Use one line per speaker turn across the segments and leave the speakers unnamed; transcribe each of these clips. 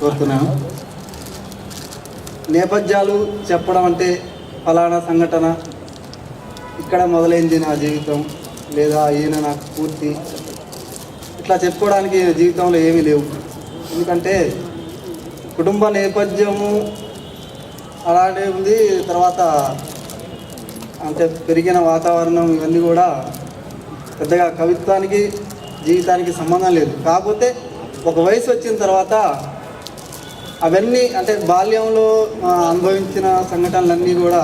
కోరుతున్నాను. నేపథ్యాలు చెప్పడం అంటే ఫలానా సంఘటన ఇక్కడ మొదలైంది నా జీవితం లేదా ఈయన నాకు పూర్తి. ఇట్లా చెప్పుకోవడానికి జీవితంలో ఏమీ లేవు. ఎందుకంటే కుటుంబ నేపథ్యము అలానే ఉంది. తర్వాత అంటే పెరిగిన వాతావరణం ఇవన్నీ కూడా పెద్దగా కవిత్వానికి జీవితానికి సంబంధం లేదు. కాకపోతే ఒక వయసు వచ్చిన తర్వాత అవన్నీ అంటే బాల్యంలో అనుభవించిన సంఘటనలన్నీ కూడా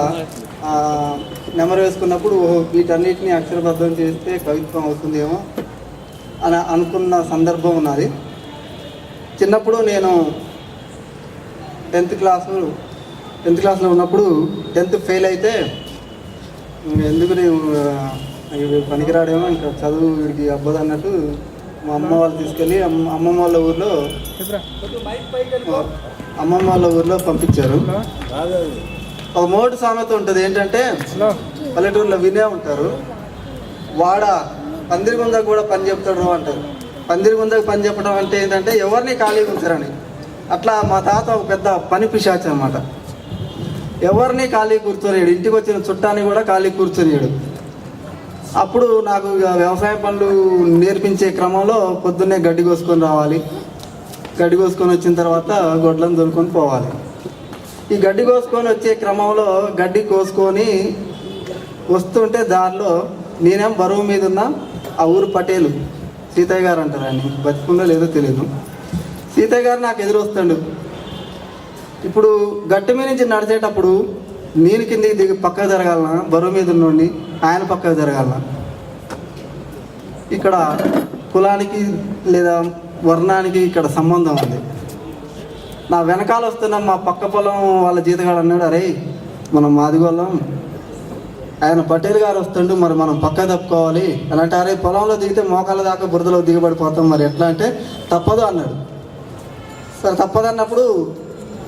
నెమరు వేసుకున్నప్పుడు ఓహో వీటన్నిటిని అక్షరబద్ధం చేస్తే కవిత్వం అవుతుందేమో అని అనుకున్న సందర్భం ఉన్నది. చిన్నప్పుడు నేను టెన్త్ క్లాసు టెన్త్ క్లాస్లో ఉన్నప్పుడు టెన్త్ ఫెయిల్ అయితే ఎందుకు నేను పనికిరాడేమో ఇంకా చదువు వీడికి అబ్బదు అన్నట్టు మా అమ్మ వాళ్ళు తీసుకెళ్ళి అమ్మమ్మ వాళ్ళ ఊర్లో అమ్మమ్మ వాళ్ళ ఊర్లో పంపించారు. ఒక మోటు సామెత ఉంటుంది ఏంటంటే పల్లెటూరులో వినే ఉంటారు. వాడ పందిరి గుందకు కూడా పని చెప్తాడు అంటారు. పందిరి గుందకు పని చెప్పడం అంటే ఏంటంటే ఎవరిని ఖాళీగా ఉంచారని అట్లా మా తాత ఒక పెద్ద పని పిశాచి అనమాట ఎవరిని ఖాళీ కూర్చోలేడు ఇంటికి వచ్చిన చుట్టాన్ని కూడా ఖాళీ కూర్చొనియాడు అప్పుడు నాకు ఇక వ్యవసాయ పనులు నేర్పించే క్రమంలో పొద్దున్నే గడ్డి కోసుకొని రావాలి. గడ్డి కోసుకొని వచ్చిన తర్వాత గొడ్లను దొరుకొని పోవాలి. ఈ గడ్డి కోసుకొని వచ్చే క్రమంలో గడ్డి కోసుకొని వస్తుంటే దారిలో నేనేం బరువు మీద ఉన్న ఆ ఊరు పటేలు. సీతయ్య గారు అంటారు ఆయన బతుకుందో లేదో తెలియదు సీతయ్య గారు నాకు ఎదురొస్తాడు ఇప్పుడు గట్టి మీద నుంచి నడిచేటప్పుడు నేను కిందికి దిగి పక్కకు జరగాలనా? బరువు మీద ఉన్నోడిని. ఆయన పక్కకు జరగాలనా ఇక్కడ కులానికి లేదా వర్ణానికి ఇక్కడ సంబంధం ఉంది. నా వెనకాల వస్తున్న మా పక్క పొలం వాళ్ళ జీతగాడు అన్నాడు అరే మనం మాదిగోళ్ళం ఆయన పటేల్ గారు వస్తుండు మరి మనం పక్క తప్పుకోవాలి. అని అంటే అరే పొలంలో దిగితే మోకాళ్ళ దాకా బురదలో దిగబడిపోతాం మరి ఎట్లా అంటే తప్పదు అన్నాడు. సరే తప్పదన్నప్పుడు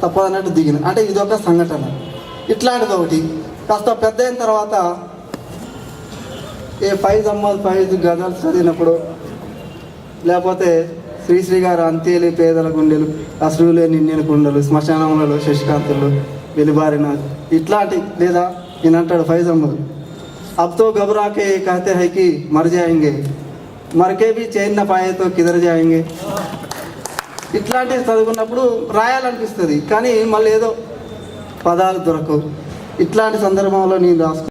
తప్పదన్నట్టు దిగిన. అంటే ఇదొక సంఘటన. ఇట్లాంటిది ఒకటి కాస్త పెద్ద అయిన తర్వాత ఏ ఫైజ్ అమ్మాది ఫైజ్ గజాలు చదివినప్పుడు లేకపోతే శ్రీశ్రీ గారు అంతేలి పేదల గుండెలు అసలులే నిన్నెల గుండెలు శ్మశానములలో శశికాంతులు వెలిబారిన ఇట్లాంటి లేదా నేను అంటాడు ఫైజ్ అమ్మలు అబ్తో గబరాకే కహతే హైకి మర్ జాయింగే. మరకే బి కిదర్ జాయింగే. ఇట్లాంటివి చదువుకున్నప్పుడు రాయాలనిపిస్తుంది కానీ మళ్ళీ ఏదో పదాలు దొరకవు. ఇట్లాంటి సందర్భంలో నేను రాసుకు